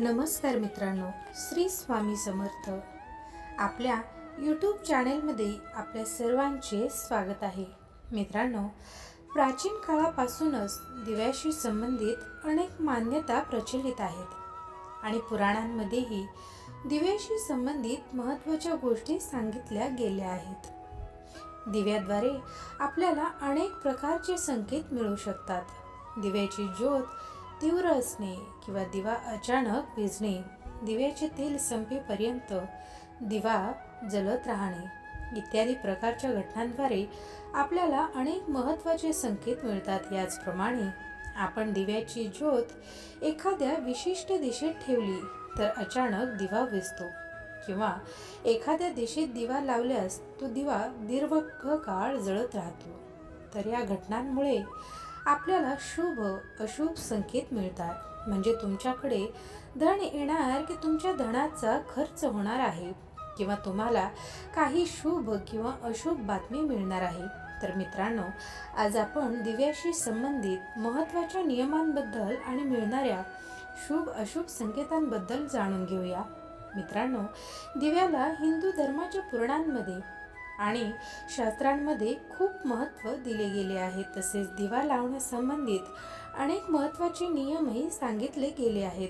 नमस्कार मित्रांनो श्री स्वामी समर्थ. आपल्या यूट्यूब चॅनेलमध्ये आपल्या सर्वांचे स्वागत आहे. मित्रांनो प्राचीन काळापासूनच दिव्याशी संबंधित अनेक मान्यता प्रचलित आहेत आणि पुराणांमध्येही दिव्याशी संबंधित महत्त्वाच्या गोष्टी सांगितल्या गेल्या आहेत. दिव्याद्वारे आपल्याला अनेक प्रकारचे संकेत मिळू शकतात. दिव्याची ज्योत तीव्र असणे किंवा दिवा अचानक भिजणे दिव्याचे तेल संपेपर्यंत दिवा जलत राहणे इत्यादी प्रकारच्या घटनांद्वारे आपल्याला अनेक महत्त्वाचे संकेत मिळतात. याचप्रमाणे आपण दिव्याची ज्योत एखाद्या विशिष्ट दिशेत ठेवली तर अचानक दिवा भिजतो किंवा एखाद्या दिशेत दिवा लावल्यास तो दिवा दीर्घकाळ जळत राहतो. तर या घटनांमुळे आपल्याला शुभ अशुभ संकेत मिळतात. म्हणजे तुमच्याकडे धन येणार की तुमच्या धनाचा खर्च होणार आहे. किंवा तुम्हाला काही शुभ किंवा अशुभ बातमी मिळणार आहे. तर मित्रांनो आज आपण दिव्याशी संबंधित महत्त्वाच्या नियमांबद्दल आणि मिळणाऱ्या शुभ अशुभ संकेतांबद्दल जाणून घेऊया. मित्रांनो दिव्याला हिंदू धर्माच्या पुराणांमध्ये आणि शास्त्रांमध्ये खूप महत्त्व दिले गेले आहे तसेच दिवा लावण्यासंबंधित अनेक महत्त्वाचे नियमही सांगितले गेले आहेत.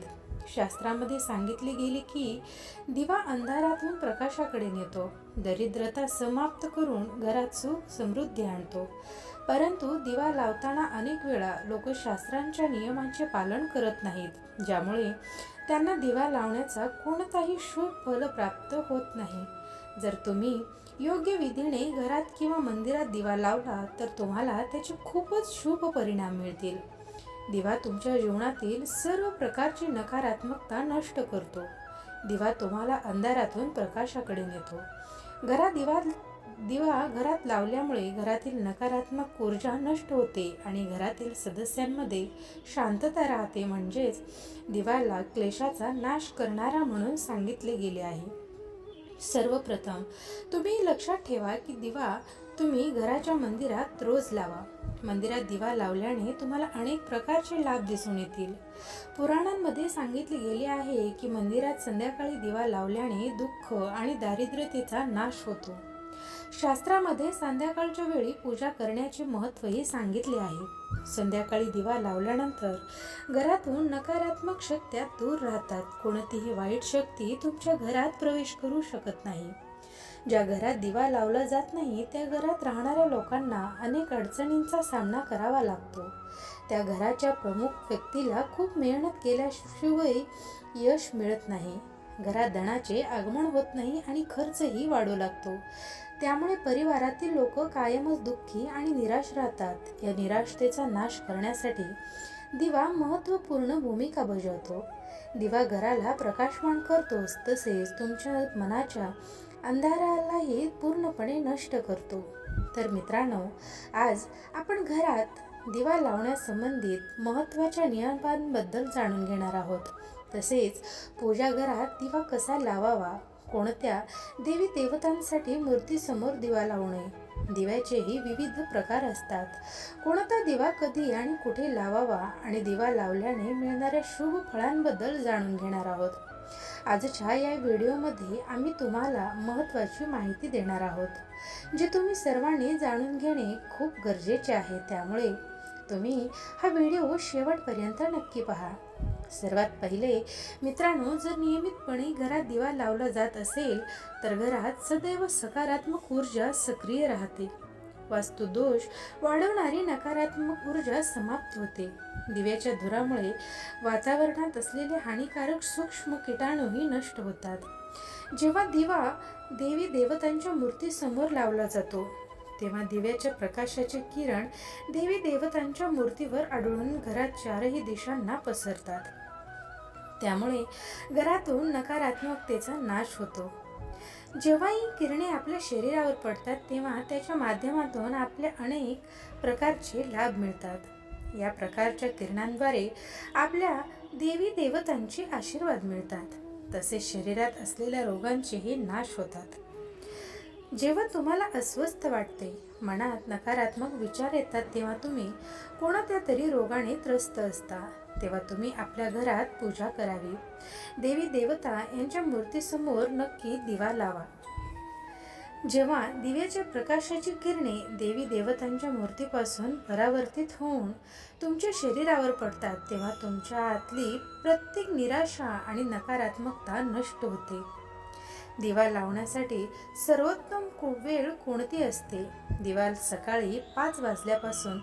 शास्त्रामध्ये सांगितले गेले की दिवा अंधारातून प्रकाशाकडे नेतो दरिद्रता समाप्त करून घरात सुख समृद्धी आणतो. परंतु दिवा लावताना अनेक वेळा लोक शास्त्रांच्या नियमांचे पालन करत नाहीत ज्यामुळे त्यांना दिवा लावण्याचा कोणताही शुभ फल प्राप्त होत नाही. जर तुम्ही योग्य विधीने घरात किंवा मंदिरात दिवा लावला तर तुम्हाला त्याचे खूपच शुभ परिणाम मिळतील. दिवा तुमच्या जीवनातील सर्व प्रकारची नकारात्मकता नष्ट करतो. दिवा तुम्हाला अंधारातून प्रकाशाकडे नेतो. घरात दिवा दिवा घरात लावल्यामुळे घरातील नकारात्मक ऊर्जा नष्ट होते आणि घरातील सदस्यांमध्ये शांतता राहते. म्हणजेच दिवाला क्लेशाचा नाश करणारा म्हणून सांगितले गेले आहे. सर्वप्रथम तुम्ही लक्षात ठेवा की दिवा तुम्ही घराच्या मंदिरात रोज लावा. मंदिरात दिवा लावल्याने तुम्हाला अनेक प्रकारचे लाभ दिसून येतील. पुराणांमध्ये सांगितले गेले आहे की मंदिरात संध्याकाळी दिवा लावल्याने दुःख आणि दारिद्र्यतेचा नाश होतो. शास्त्रामध्ये संध्याकाळच्या वेळी पूजा करण्याचे महत्त्वही सांगितले आहे. संध्याकाळी दिवा लावल्यानंतर घरातून नकारात्मक शक्त्या दूर राहतात. कोणतीही वाईट शक्ती तुमच्या घरात प्रवेश करू शकत नाही. ज्या घरात दिवा लावला जात नाही त्या घरात राहणाऱ्या लोकांना अनेक अडचणींचा सामना करावा लागतो. त्या घराच्या प्रमुख व्यक्तीला खूप मेहनत केल्याशिवाय यश मिळत नाही. घरात धनाचे आगमन होत नाही आणि खर्चही वाढू लागतो. त्यामुळे परिवारातील लोक कायमच दुःखी आणि निराश राहतात. या निराशतेचा नाश करण्यासाठी दिवा महत्त्वपूर्ण भूमिका बजावतो. दिवा घराला प्रकाशमान करतोच तसेच तुमच्या मनाच्या अंधारालाही पूर्णपणे नष्ट करतो. तर मित्रांनो आज आपण घरात दिवा लावण्यासंबंधित महत्त्वाच्या नियमांबद्दल जाणून घेणार आहोत. तसेच पूजा घरात दिवा कसा लावावा कोणत्या देवी देवतांसाठी मूर्तीसमोर दिवा लावणे? दिव्याचेही विविध प्रकार असतात. कोणता दिवा कधी आणि कुठे लावावा आणि दिवा लावल्याने मिळणाऱ्या शुभ फळांबद्दल जाणून घेणार आहोत. आजच्या या व्हिडिओमध्ये आम्ही तुम्हाला महत्त्वाची माहिती देणार आहोत जे तुम्ही सर्वांनी जाणून घेणे खूप गरजेचे आहे. त्यामुळे तुम्ही हा व्हिडिओ शेवटपर्यंत नक्की पहा. सर्वात पहिले मित्रांनो जर नियमितपणे घरात दिवा लावला जात असेल तर घरात सदैव सकारात्मक ऊर्जा सक्रिय राहते. वास्तुदोष वाढवणारी नकारात्मक ऊर्जा समाप्त होते. दिव्याच्या धुरामुळे वातावरणात असलेले हानिकारक सूक्ष्म किटाणूही नष्ट होतात. जेव्हा दिवा देवी देवतांच्या मूर्तीसमोर लावला जातो तेव्हा दिव्याच्या प्रकाशाचे किरण देवी देवतांच्या मूर्तीवर आढळून घरात चारही दिशांना पसरतात. त्यामुळे घरातून नकारात्मकतेचा नाश होतो. जेव्हा ही किरणे आपल्या शरीरावर पडतात तेव्हा त्याच्या माध्यमातून आपल्या अनेक प्रकारचे लाभ मिळतात. या प्रकारच्या किरणांद्वारे आपल्या देवी देवतांचे आशीर्वाद मिळतात. तसेच शरीरात असलेल्या रोगांचेही नाश होतात. जेव्हा तुम्हाला अस्वस्थ वाटते मनात नकारात्मक विचार येतात तेव्हा तुम्ही कोणत्या तरी रोगाने त्रस्त असता. तेव्हा तुम्ही आपल्या घरात पूजा करावी. देवी देवता यांच्या मूर्तीसमोर नक्की दिवा लावा. जेव्हा दिव्याच्या प्रकाशाची किरणे देवी देवतांच्या मूर्तीपासून परावर्तित होऊन तुमच्या शरीरावर पडतात तेव्हा तुमच्या आतली प्रत्येक निराशा आणि नकारात्मकता नष्ट होते. दिवा लावण्यासाठी सर्वोत्तम वेळ कोणती असते? दिवा सकाळी पाच वाजल्यापासून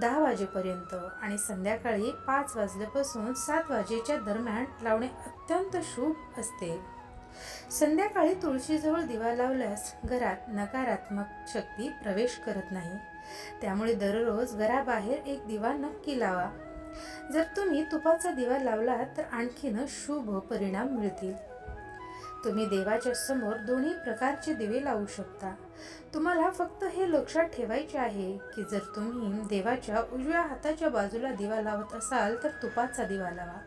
दहा वाजेपर्यंत आणि संध्याकाळी पाच वाजल्यापासून सात वाजेच्या दरम्यान लावणे अत्यंत शुभ असते. संध्याकाळी तुळशीजवळ दिवा लावल्यास घरात नकारात्मक शक्ती प्रवेश करत नाही. त्यामुळे दररोज घराबाहेर एक दिवा नक्की लावा. जर तुम्ही तुपाचा दिवा लावला तर आणखीन शुभ परिणाम मिळतील. तुम्ही देवाच्या समोर दोन्ही प्रकारचे दिवे लावू शकता. तुम्हाला फक्त हे लक्षात ठेवायचे आहे की जर तुम्ही देवाच्या उजव्या हाताच्या बाजूला दिवा लावत असाल तर तुपाचा दिवा लावा.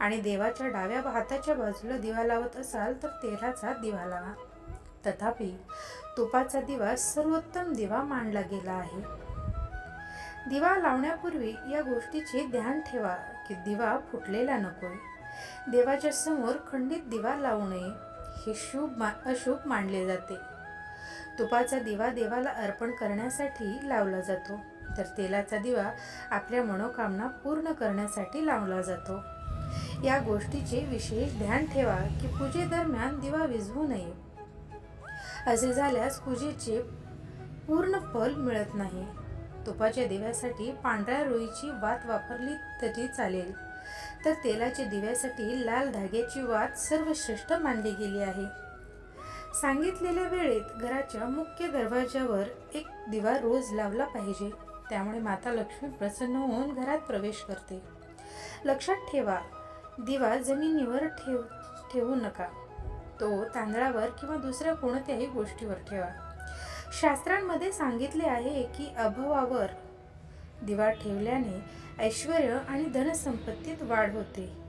आणि देवाच्या डाव्या हाताच्या बाजूला दिवा लावत असाल तर तेलाचा दिवा लावा. तथापि तुपाचा दिवा सर्वोत्तम दिवा मानला गेला आहे. दिवा लावण्यापूर्वी या गोष्टीचे ध्यान ठेवा की दिवा फुटलेला नकोय. देवाच्या समोर खंडित दिवा लावू नये हे शुभ मा अशुभ मानले जाते. तुपाचा दिवा देवाला अर्पण करण्यासाठी लावला जातो तर तेलाचा दिवा आपल्या मनोकामना पूर्ण करण्यासाठी लावला जातो. या गोष्टीचे विशेष ध्यान ठेवा की पूजेदरम्यान दिवा विझवू नये. असे झाल्यास पूजेचे पूर्ण फल मिळत नाही. तुपाच्या दिव्यासाठी पांढऱ्या रुईची वात वापरली तरी चालेल. तर तेलाच्या दिव्यासाठी लाल धाग्याची वात सर्वश्रेष्ठ मानली गेली आहे. सांगितलेल्या वेळेत घराच्या मुख्य दरवाजावर एक दिवा रोज लावला पाहिजे. त्यामुळे माता लक्ष्मी प्रसन्न होऊन घरात प्रवेश करते. लक्षात ठेवा दिवा जमिनीवर ठेव ठेवू नका. तो तांदळावर किंवा दुसऱ्या कोणत्याही गोष्टीवर ठेवा. शास्त्रांमध्ये सांगितले आहे की अभवावर दिवा ठेवल्याने ऐश्वर आणि धनसंपत्तीत वाढ होते.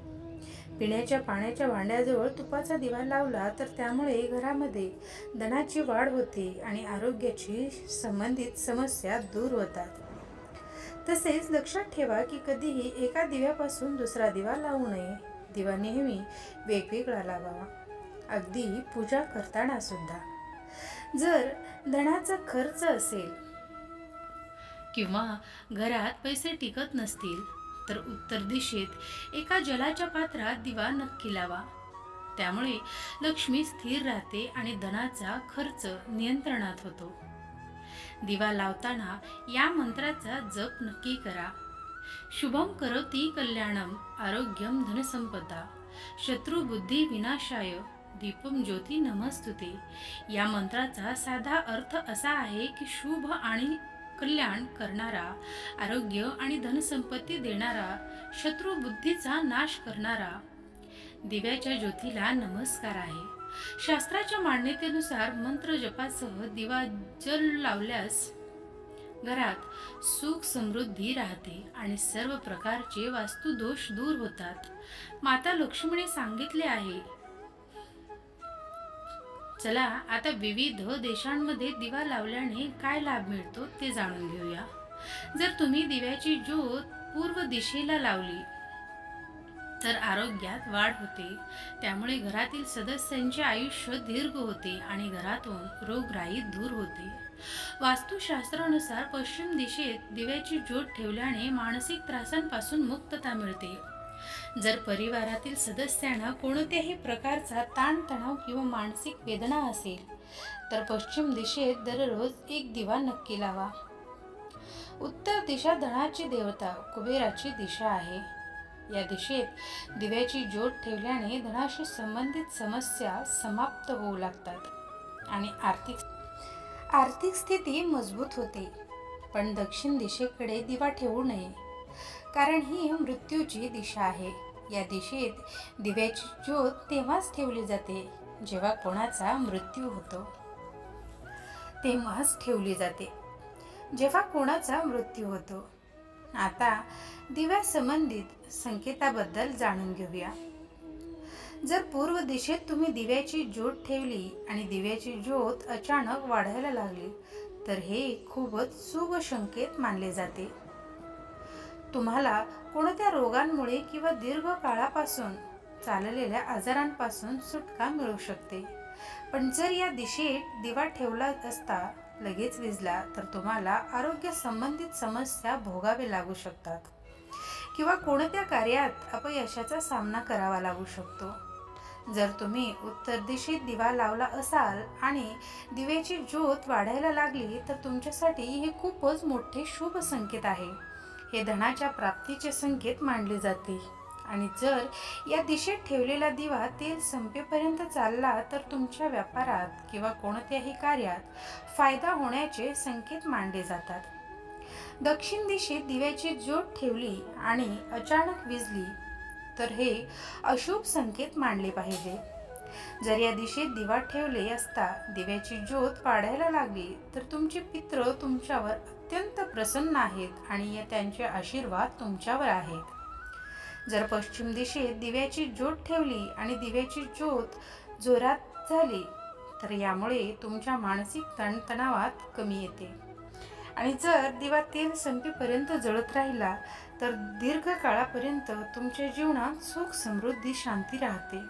पिण्याच्या पाण्याच्या भांड्याजवळ तुपाचा दिवा लावला तर त्यामुळे घरामध्ये धनाची वाढ होते आणि आरोग्याची संबंधित समस्या दूर होतात. तसेच लक्षात ठेवा की कधीही एका दिव्यापासून दुसरा दिवा लावू नये. दिवा नेहमी वेगवेगळा लावावा अगदी पूजा करताना सुद्धा. जर धनाचा खर्च असेल किंवा घरात पैसे टिकत नसतील तर उत्तर दिशेत एका जलाच्या पात्रात दिवा नक्की लावा. त्यामुळे लक्ष्मी स्थिर राहते आणि धनाचा खर्च नियंत्रणात होतो. दिवा लावताना या मंत्राचा जप नक्की करा. शुभम करोती कल्याणम आरोग्यम धनसंपदा. शत्रुबुद्धी विनाशाय दीपम ज्योती नमस्तुते. या मंत्राचा साधा अर्थ असा आहे की शुभ आणि कल्याण करणारा आरोग्य आणि धनसंपत्ती देणारा शत्रू बुद्धीचा नाश करणारा. दिव्याच्या ज्योतीला नमस्कार आहे. शास्त्राच्या मान्यतेनुसार मंत्र जपासह दिवा जल लावल्यास घरात सुख समृद्धी राहते आणि सर्व प्रकारचे वास्तुदोष दूर होतात. माता लक्ष्मीने सांगितले आहे चला आता विविध देशांमध्ये दिवा लावल्याने काय लाभ मिळतो ते जाणून घेऊया. जर तुम्ही दिव्याची ज्योत पूर्व दिशेला लावली तर आरोग्यात वाढ होते. त्यामुळे घरातील सदस्यांचे आयुष्य दीर्घ होते आणि घरातून रोगराई दूर होते. वास्तुशास्त्रानुसार पश्चिम दिशेत दिव्याची ज्योत ठेवल्याने मानसिक त्रासांपासून मुक्तता मिळते. जर परिवारातील सदस्यांना कोणत्याही प्रकारचा ताणतणाव किंवा मानसिक वेदना असेल तर पश्चिम दिशेत दररोज एक दिवा नक्की लावा. उत्तर दिशा धनाची देवता कुबेराची दिशा आहे. या दिशेत दिव्याची ज्योत ठेवल्याने धनाशी संबंधित समस्या समाप्त होऊ लागतात आणि आर्थिक आर्थिक स्थिती मजबूत होते. पण दक्षिण दिशेकडे दिवा ठेवू नये. कारण ही मृत्यूची दिशा आहे. या दिशेत दिव्याची ज्योत तेव्हाच ठेवली जाते जेव्हा कोणाचा मृत्यू होतो. तेव्हाच ठेवली जाते जेव्हा कोणाचा मृत्यू होतो. आता दिव्या संबंधित संकेताबद्दल जाणून घेऊया. जर पूर्व दिशेत तुम्ही दिव्याची ज्योत ठेवली आणि दिव्याची ज्योत अचानक वाढायला लागली तर हे खूपच शुभ संकेत मानले जाते. तुम्हाला कोणत्या रोगांमुळे किंवा दीर्घ काळापासून चाललेल्या आजारांपासून सुटका मिळू शकते? पण जर या दिशेत दिवा ठेवला असता लगेच विजला तर तुम्हाला आरोग्य संबंधित समस्या भोगावे लागू शकतात. किंवा कोणत्या कार्यात अपयशाचा सामना करावा लागू शकतो? जर तुम्ही उत्तर दिशेत दिवा लावला असाल आणि दिव्याची ज्योत वाढायला लागली तर तुमच्यासाठी हे खूपच मोठे शुभ संकेत आहे. हे धनाच्या प्राप्तीचे संकेत मानले जाते. आणि जर या दिशेत ठेवलेला दिवा तेल संपेपर्यंत चालला तर तुमच्या व्यापारात किंवा कोणत्याही कार्यात फायदा होण्याचे संकेत मानले जातात. दक्षिण दिशेत दिव्याची ज्योत ठेवली आणि अचानक विजली तर हे अशुभ संकेत मानले पाहिजे. जर या दिशेत दिवा ठेवले असता दिव्याची ज्योत पाडायला लागली तर तुमचे पित्र तुमच्यावर अत्यंत प्रसन्न आहेत आणि त्यांचे आशीर्वाद तुमच्यावर आहेत. जर पश्चिम दिशेत दिव्याची ज्योत ठेवली आणि दिव्याची ज्योत जोरात झाली तर यामुळे तुमच्या मानसिक तणतणावात कमी येते. आणि जर दिवा तेल संपेपर्यंत जळत राहिला तर दीर्घ काळापर्यंत तुमच्या जीवनात सुख समृद्धी शांती राहते.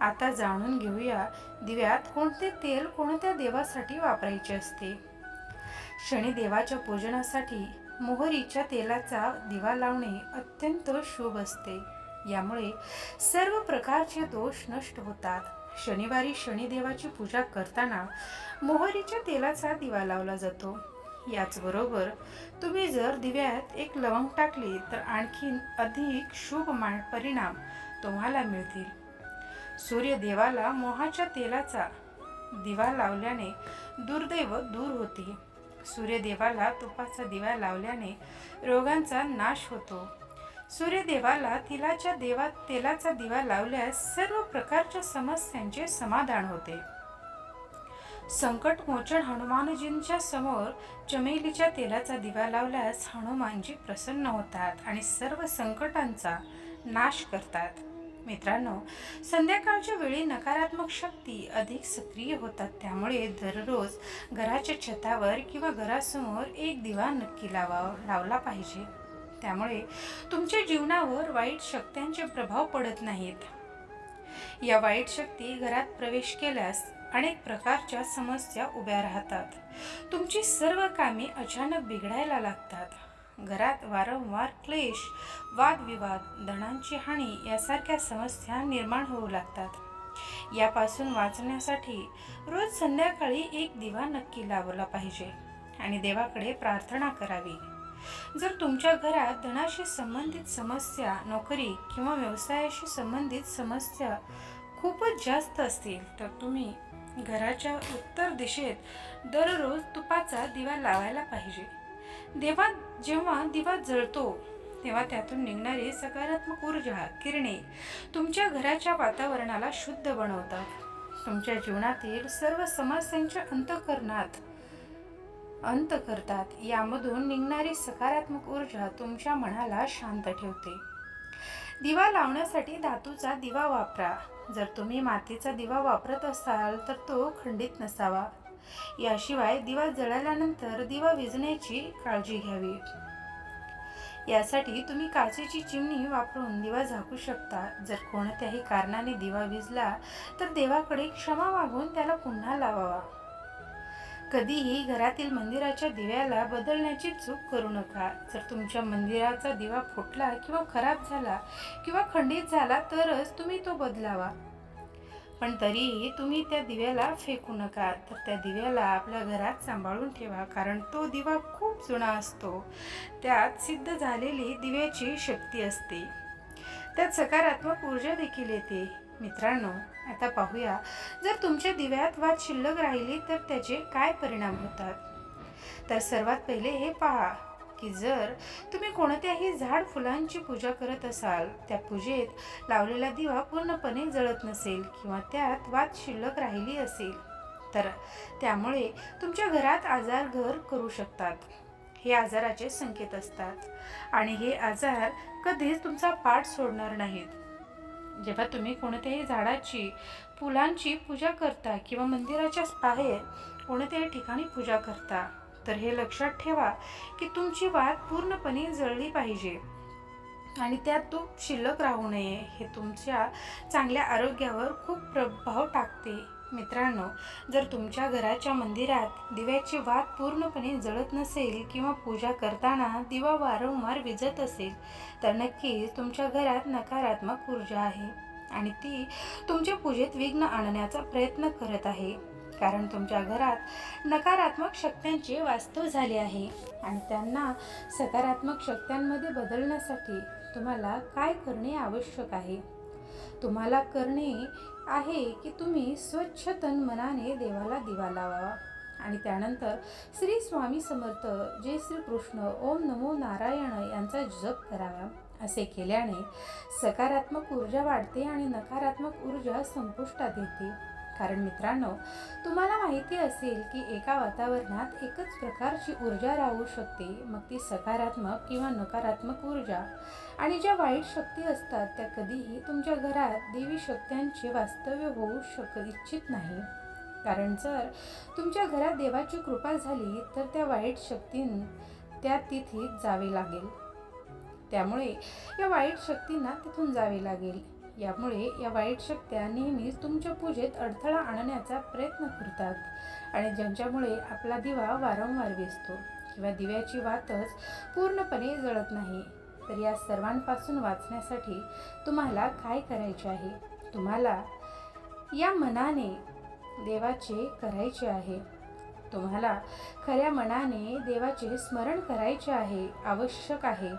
आता जाणून घेऊया दिव्यात कोणते तेल कोणत्या देवासाठी वापरायचे असते. शनिदेवाच्या पूजनासाठी मोहरीच्या तेलाचा दिवा लावणे अत्यंत शुभ असते. यामुळे सर्व प्रकारचे दोष नष्ट होतात. शनिवारी शनिदेवाची पूजा करताना मोहरीच्या तेलाचा दिवा लावला जातो. याचबरोबर तुम्ही जर दिव्यात एक लवंग टाकली तर आणखीन अधिक शुभ मा परिणाम तुम्हाला मिळतील. सूर्यदेवाला मोहाच्या तेलाचा दिवा लावल्याने दुर्दैव दूर होते. सूर्यदेवाला तुपाचा दिवा लावल्याने रोगांचा नाश होतो. सूर्यदेवाला तिलाच्या देवा तेलाचा दिवा लावल्यास सर्व प्रकारच्या समस्यांचे समाधान होते. संकट मोचन हनुमानजींच्या समोर चमेलीच्या तेलाचा दिवा लावल्यास हनुमानजी प्रसन्न होतात आणि सर्व संकटांचा नाश करतात. मित्रांनो संध्याकाळच्या वेळी नकारात्मक शक्ती अधिक सक्रिय होतात. त्यामुळे दररोज घराच्या छतावर किंवा घरासमोर एक दिवा नक्की लावा लावला पाहिजे. त्यामुळे तुमच्या जीवनावर वाईट शक्त्यांचे प्रभाव पडत नाहीत. या वाईट शक्ती घरात प्रवेश केल्यास अनेक प्रकारच्या समस्या उभ्या राहतात. तुमची सर्व कामे अचानक बिघडायला लागतात. घरात वारंवार क्लेश वादविवाद धनांची हानी यासारख्या समस्या निर्माण होऊ लागतात. यापासून वाचण्यासाठी रोज संध्याकाळी एक दिवा नक्की लावला पाहिजे आणि देवाकडे प्रार्थना करावी. जर तुमच्या घरात धनाशी संबंधित समस्या नोकरी किंवा व्यवसायाशी संबंधित समस्या खूपच जास्त असतील तर तुम्ही घराच्या उत्तर दिशेत दररोज तुपाचा दिवा लावायला पाहिजे. देवा जेव्हा दिवा जळतो तेव्हा त्यातून निघणारी सकारात्मक ऊर्जा किरणे तुमच्या घराच्या वातावरणाला शुद्ध बनवतात. तुमच्या जीवनातील सर्व समस्यांच्या अंतकरणात अंत करतात यामधून निघणारी सकारात्मक ऊर्जा तुमच्या मनाला शांत ठेवते. दिवा लावण्यासाठी धातूचा दिवा वापरा. जर तुम्ही मातीचा दिवा वापरत असाल तर तो खंडित नसावा. याशिवाय दिवा जळाल्यानंतर दिवा विजण्याची काळजी घ्यावी. यासाठी तुम्ही काचेची चिमणी वापरून दिवा झाकू शकता. जर कोणत्याही कारणाने दिवा विजला तर देवाकडे क्षमा मागून त्याला पुन्हा लावावा. कधीही घरातील मंदिराच्या दिव्याला बदलण्याची चूक करू नका. जर तुमच्या मंदिराचा दिवा फुटला किंवा खराब झाला किंवा खंडित झाला तरच तुम्ही तो बदलावा. पण तरीही तुम्ही त्या दिव्याला फेकू नका. तर त्या दिव्याला आपल्या घरात सांभाळून ठेवा कारण तो दिवा खूप जुना असतो. त्यात सिद्ध झालेली दिव्याची शक्ती असते. त्यात सकारात्मक ऊर्जा देखील येते. मित्रांनो आता पाहूया जर तुमच्या दिव्यात वाद शिल्लक राहिली तर त्याचे काय परिणाम होतात? तर सर्वात पहिले हे पहा. की जर तुम्ही कोणत्याही झाड फुलांची पूजा करत असाल त्या पूजेत लावलेला दिवा पूर्णपणे जळत नसेल किंवा त्यात वाद शिल्लक राहिली असेल तर त्यामुळे तुमच्या घरात आजार घर करू शकतात. हे आजाराचे संकेत असतात. आणि हे आजार कधीच तुमचा पाठ सोडणार नाहीत. जेव्हा तुम्ही कोणत्याही झाडाची फुलांची पूजा करता किंवा मंदिराच्या बाहेर कोणत्याही ठिकाणी पूजा करता तर हे लक्षात ठेवा की तुमची वात पूर्णपणे जळली पाहिजे. आणि त्यात तूप शिल्लक राहू नये. हे तुमच्या चांगल्या आरोग्यावर खूप प्रभाव टाकते. मित्रांनो जर तुमच्या घराच्या मंदिरात दिव्याची वात पूर्णपणे जळत नसेल किंवा पूजा करताना दिवा वारंवार विजत असेल तर नक्कीच तुमच्या घरात नकारात्मक ऊर्जा आहे आणि ती तुमच्या पूजेत विघ्न आणण्याचा प्रयत्न करत आहे. कारण तुमच्या घरात नकारात्मक शक्त्यांचे वास्तव झाले आहे. आणि त्यांना सकारात्मक शक्त्यांमध्ये बदलण्यासाठी तुम्हाला काय करणे आवश्यक आहे? तुम्हाला करणे आहे की तुम्ही स्वच्छ तन मनाने देवाला दिवा लावावा आणि त्यानंतर श्री स्वामी समर्थ जय श्री कृष्ण ओम नमो नारायण यांचा जप करावा. असे केल्याने सकारात्मक ऊर्जा वाढते आणि नकारात्मक ऊर्जा संपुष्टात येते. कारण मित्रांनो तुम्हाला माहिती असेल की एका वातावरणात एकच प्रकारची ऊर्जा राहू शकते. मग ती सकारात्मक किंवा नकारात्मक ऊर्जा. आणि ज्या वाईट शक्ती असतात त्या कधीही तुमच्या घरात देवी शक्त्यांचे वास्तव्य होऊ शक इच्छित नाही. कारण जर तुमच्या घरात देवाची कृपा झाली तर त्या वाईट शक्तीं त्या तिथे जावे लागेल. त्यामुळे या वाईट शक्तींना तिथून जावे लागेल. यामुळे या वाईट शक्त्या नेहमीच तुमच्या पूजेत अडथळा आणण्याचा प्रयत्न करतात. आणि ज्यांच्यामुळे आपला दिवा वारंवार वेचतो किंवा दिव्याची वातच पूर्णपणे जळत नाही तर या सर्वांपासून वाचण्यासाठी तुम्हाला काय करायचे आहे? तुम्हाला या मनाने देवाचे करायचे आहे. तुम्हाला खऱ्या मनाने देवाचे स्मरण करायचे आहे आवश्यक आहे.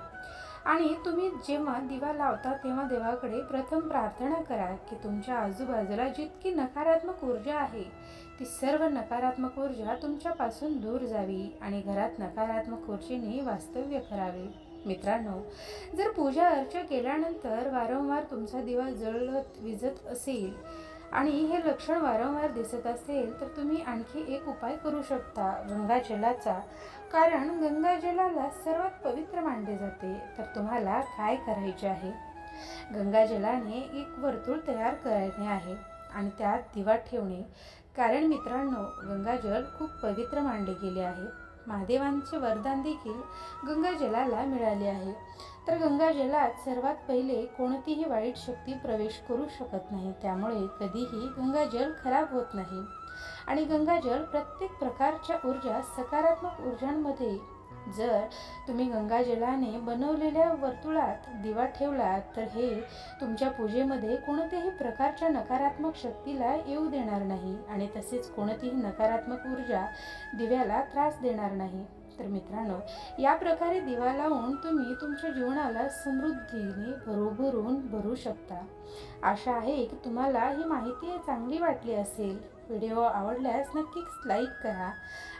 आणि तुम्ही जेव्हा दिवा लावता तेव्हा देवाकडे प्रथम प्रार्थना करा की तुमच्या आजूबाजूला जितकी नकारात्मक ऊर्जा आहे ती सर्व नकारात्मक ऊर्जा तुमच्यापासून दूर जावी आणि घरात नकारात्मक ऊर्जेने वास्तव्य करावे. मित्रांनो जर पूजा अर्चा केल्यानंतर वारंवार तुमचा दिवा जळत विजत असेल आणि हे लक्षण वारंवार दिसत असेल तर तुम्ही आणखी एक उपाय करू शकता गंगाजलाचा. कारण गंगाजलाला सर्वात पवित्र मानले जाते. तर तुम्हाला काय करायचे आहे? गंगाजलाने एक वर्तुळ तयार करणे आहे आणि त्यात दिवा ठेवणे. कारण मित्रांनो गंगाजल खूप पवित्र मानले गेले आहे. महादेवांचे वरदान देखील गंगाजलाला मिळाले आहे. तर गंगाजलात सर्वात पहिले कोणतीही वाईट शक्ती प्रवेश करू शकत नाही. त्यामुळे कधीही गंगाजल खराब होत नाही. आणि गंगाजल प्रत्येक प्रकारच्या ऊर्जा सकारात्मक ऊर्जांमध्ये जर तुम्ही गंगाजलाने बनवलेल्या वर्तुळात दिवा ठेवलात तर हे तुमच्या पूजेमध्ये कोणत्याही प्रकारच्या नकारात्मक शक्तीला येऊ देणार नाही. आणि तसेच कोणतीही नकारात्मक ऊर्जा दिव्याला त्रास देणार नाही. तर मित्रांनो या प्रकारे दिवा लावून तुम्ही तुमच्या जीवनाला समृद्धीने भरोभरून भरू शकता. आशा आहे की तुम्हाला ही माहिती चांगली वाटली असेल. व्हिडिओ आवडल्यास नक्कीच लाईक करा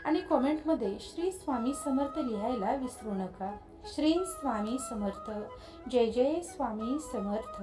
आणि कॉमेंटमध्ये श्री स्वामी समर्थ लिहायला विसरू नका. श्री स्वामी समर्थ. जय जय स्वामी समर्थ.